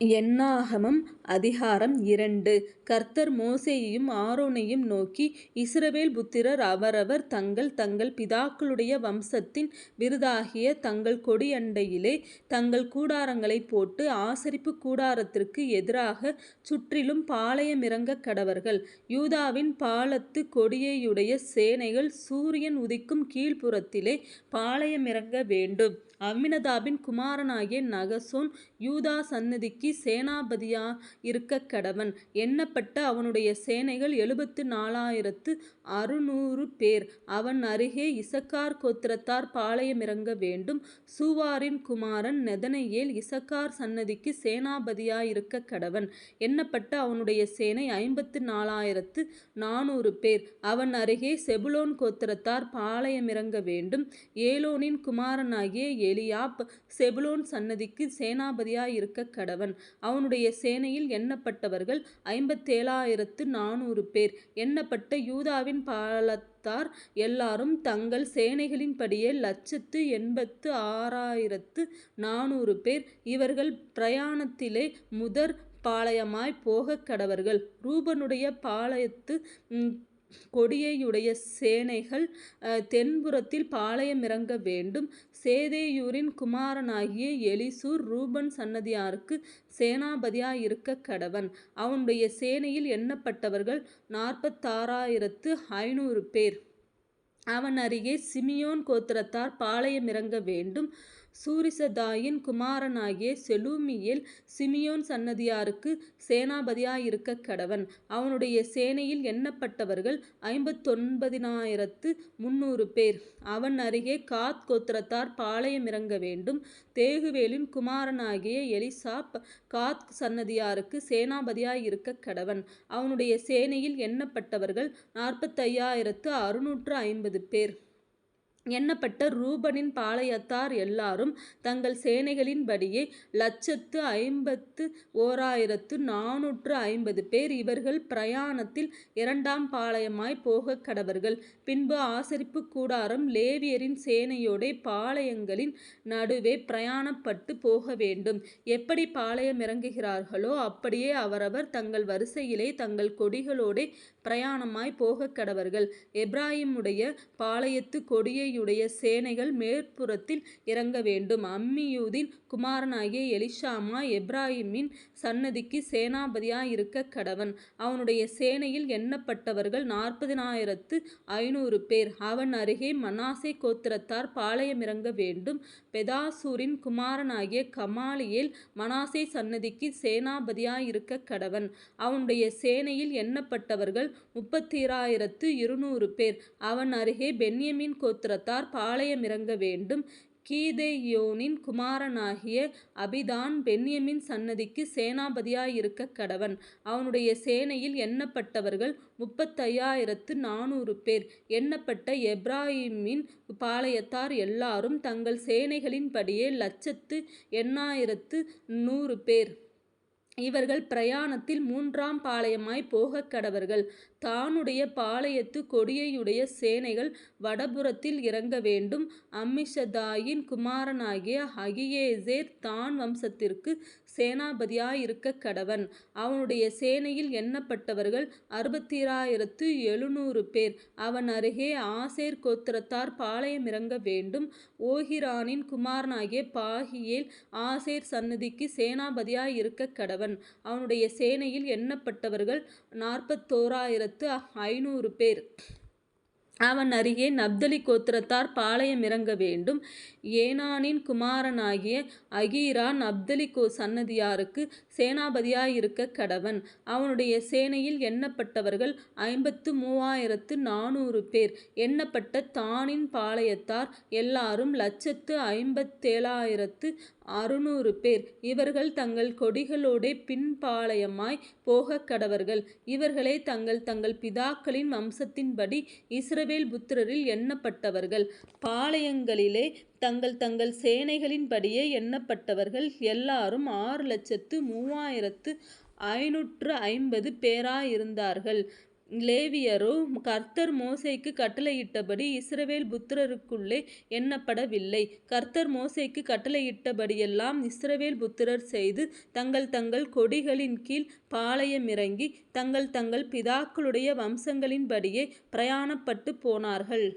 எண்ணாகமம் அதிகாரம் இரண்டு கர்த்தர் மோசேயையும் ஆரோனையும் நோக்கி இஸ்ரவேல் புத்திரர் அவரவர் தங்கள் தங்கள் பிதாக்களுடைய வம்சத்தின் விருதாகிய தங்கள் கொடியண்டையிலே தங்கள் கூடாரங்களைப் போட்டு ஆசரிப்பு கூடாரத்திற்கு எதிராக சுற்றிலும் பாளையமிறங்க கடவர்கள். யூதாவின் பாலத்து கொடியையுடைய சேனைகள் சூரியன் உதிக்கும் கீழ்ப்புறத்திலே பாளையமிறங்க வேண்டும். அமினதாபின் குமாரனாகிய நகசோன் யூதா சேனாபதியாக இருக்க கடவன் எண்ணப்பட்ட அவனுடைய சேனைகள் எழுபத்து நாலாயிரத்து அறுநூறு பேர். அவன் அருகே இசக்கார் கோத்திரத்தார் பாளையமிறங்க வேண்டும். சூவாரின் குமாரன் நெதனையேல் இசக்கார் சந்ததிக்குச் சேனாபதியாயிருக்கக்கடவன். எண்ணப்பட்ட அவனுடைய சேனை ஐம்பத்து நாலாயிரத்து நானூறு பேர். அவன் அருகே செபுலோன் கோத்திரத்தார் பாளையமிறங்க வேண்டும். ஏலோனின் குமாரனாகிய எலியாப் செபுலோன் சன்னதிக்கு சந்ததிக்குச் சேனாபதியாயிருக்கக்கடவன். அவனுடைய சேனையில் எண்ணப்பட்டவர்கள் ஐம்பத்தேழாயிரத்து நானூறு பேர். எண்ணப்பட்ட யூதாவின் பாலத்தார் எல்லாரும் தங்கள் சேனைகளின்படியே லட்சத்து எண்பத்து ஆறாயிரத்து நானூறு பேர். இவர்கள் பிரயாணத்திலே முதற் பாளையமாய்ப் போகக்கடவர்கள். ரூபனுடைய பாளையத்து கொடியையுடைய சேனைகள் தென்புறத்தில் பாளையமிறங்க வேண்டும். சேதேயூரின் குமாரனாகிய எலிசூர் ரூபன் சன்னதியாருக்கு சேனாபதியாயிருக்கக் சேனாபதியாயிருக்கக்கடவன். அவனுடைய சேனையில் எண்ணப்பட்டவர்கள் நாற்பத்தாறாயிரத்து ஐநூறு பேர். அவன் அருகே சிமியோன் கோத்திரத்தார் பாளையமிறங்க வேண்டும். சூரிசதாயின் குமாரனாகிய செலூமியேல் சிமியோன் சன்னதியாருக்கு சந்ததியாருக்குச் சேனாபதியாயிருக்கக்கடவன். அவனுடைய சேனையில் எண்ணப்பட்டவர்கள் ஐம்பத்தொன்பதினாயிரத்து முந்நூறு பேர். அவன் அருகே காத் கோத்திரத்தார் பாளையமிறங்க வேண்டும். தேகுவேலின் குமாரனாகிய எலிசாப் காத் சன்னதியாருக்கு சந்ததியாருக்குச் சேனாபதியாயிருக்கக்கடவன். அவனுடைய சேனையில் எண்ணப்பட்டவர்கள் நாற்பத்தையாயிரத்து அறுநூற்று ஐம்பது பேர். எண்ணப்பட்ட ரூபனின் பாளையத்தார் எல்லாரும் தங்கள் சேனைகளின்படியே லட்சத்து ஐம்பத்து ஓராயிரத்து நானூற்று ஐம்பது பேர். இவர்கள் பிரயாணத்தில் இரண்டாம் பாளையமாய் போக கடவர்கள் பின்பு ஆசரிப்பு கூடாரம் லேவியரின் சேனையோடே பாளையங்களின் நடுவே பிரயாணப்பட்டுப் எப்படி பாளையம் இறங்குகிறார்களோ அப்படியே அவரவர் தங்கள் வரிசையிலே தங்கள் கொடிகளோடே பிரயாணமாய் போகக் கடவர்கள் எப்ராஹிமுடைய பாளையத்து பாளையத்துக் அம்மியுடைய சேனைகள் மேற்புறத்தில் இறங்க வேண்டும் அம்மியூதின் குமாரனாகிய எலிஷாமா எப்ராஹிமின் சந்நதிக்கு சேனாபதியாக இருக்க சேனாபதியாயிருக்கக்கடவன். அவனுடைய சேனையில் எண்ணப்பட்டவர்கள் நாற்பதினாயிரத்து ஐநூறு பேர். அவன் அருகே மனாசே கோத்திரத்தார் பாளையமிறங்க வேண்டும். பெதாசூரின் குமாரனாகிய கமாலியேல் மனாசே இருக்க சேனாபதியாயிருக்கக்கடவன். அவனுடைய சேனையில் எண்ணப்பட்டவர்கள் முப்பத்தாறாயிரத்து இருநூறு பேர். அவன் அருகே பென்யமின் கோத்திரத்தார் பாளையமிறங்க வேண்டும். கீதேயோனின் குமாரனாகிய அபிதான் பென்யமின் சன்னதிக்கு சேனாபதியாயிருக்க கடவன் அவனுடைய சேனையில் எண்ணப்பட்டவர்கள் முப்பத்தையாயிரத்து நானூறு பேர். எண்ணப்பட்ட எப்ராஹிமின் பாளையத்தார் எல்லாரும் தங்கள் சேனைகளின்படியே லட்சத்து எண்ணாயிரத்து நூறு பேர். இவர்கள் பிரயாணத்தில் மூன்றாம் பாளையமாய்ப் போகக்கடவர்கள். தானுடைய பாளையத்து கொடியையுடைய சேனைகள் வடபுறத்தில் இறங்க வேண்டும் அம்மிஷதாயின் குமாரனாகிய ஹகியேசேர் தான் வம்சத்திற்கு சேனாபதியாயிருக்க கடவன் அவனுடைய சேனையில் எண்ணப்பட்டவர்கள் அறுபத்திராயிரத்து எழுநூறு பேர். அவன் அருகே ஆசேர் கோத்திரத்தார் பாளையமிறங்க வேண்டும். ஓஹிரானின் குமாரனாகிய பாகியேல் ஆசேர் சந்ததிக்குச் தலைவன் அவனுடைய சேனையில் எண்ணப்பட்டவர்கள் நாற்பத்தோராயிரத்து ஐநூறு பேர். அவன் அருகே நப்தலி கோத்திரத்தார் பாளையமிறங்க வேண்டும். ஏனானின் குமாரனாகிய அகீரா நப்தலி சேனாபதியாயிருக்க கடவன் அவனுடைய சேனையில் எண்ணப்பட்டவர்கள் ஐம்பத்து மூவாயிரத்து நானூறு பேர். எண்ணப்பட்ட தானின் பாளையத்தார் எல்லாரும் லட்சத்து ஐம்பத்தேழாயிரத்து அறுநூறு பேர். இவர்கள் தங்கள் கொடிகளோடே பின்பாளையமாய் போக கடவர்கள் இவர்களே தங்கள் தங்கள் பிதாக்களின் வம்சத்தின்படி இஸ்ரவேல் புத்திரரில் எண்ணப்பட்டவர்கள். பாளையங்களிலே தங்கள் தங்கள் சேனைகளின்படியே எண்ணப்பட்டவர்கள் எல்லாரும் ஆறு லட்சத்து மூவாயிரத்து ஐநூற்று ஐம்பது பேராயிருந்தார்கள். லேவியரோ கர்த்தர் மோசைக்கு கட்டளையிட்டபடி இஸ்ரவேல் புத்திரருக்குள்ளே எண்ணப்படவில்லை. கர்த்தர் மோசைக்கு கட்டளையிட்டபடியெல்லாம் இஸ்ரவேல் புத்திரர் செய்து தங்கள் தங்கள் கொடிகளின் கீழ் பாளையமிறங்கி தங்கள் தங்கள் பிதாக்களுடைய வம்சங்களின்படியே பிரயாணப்பட்டுப் போனார்கள்.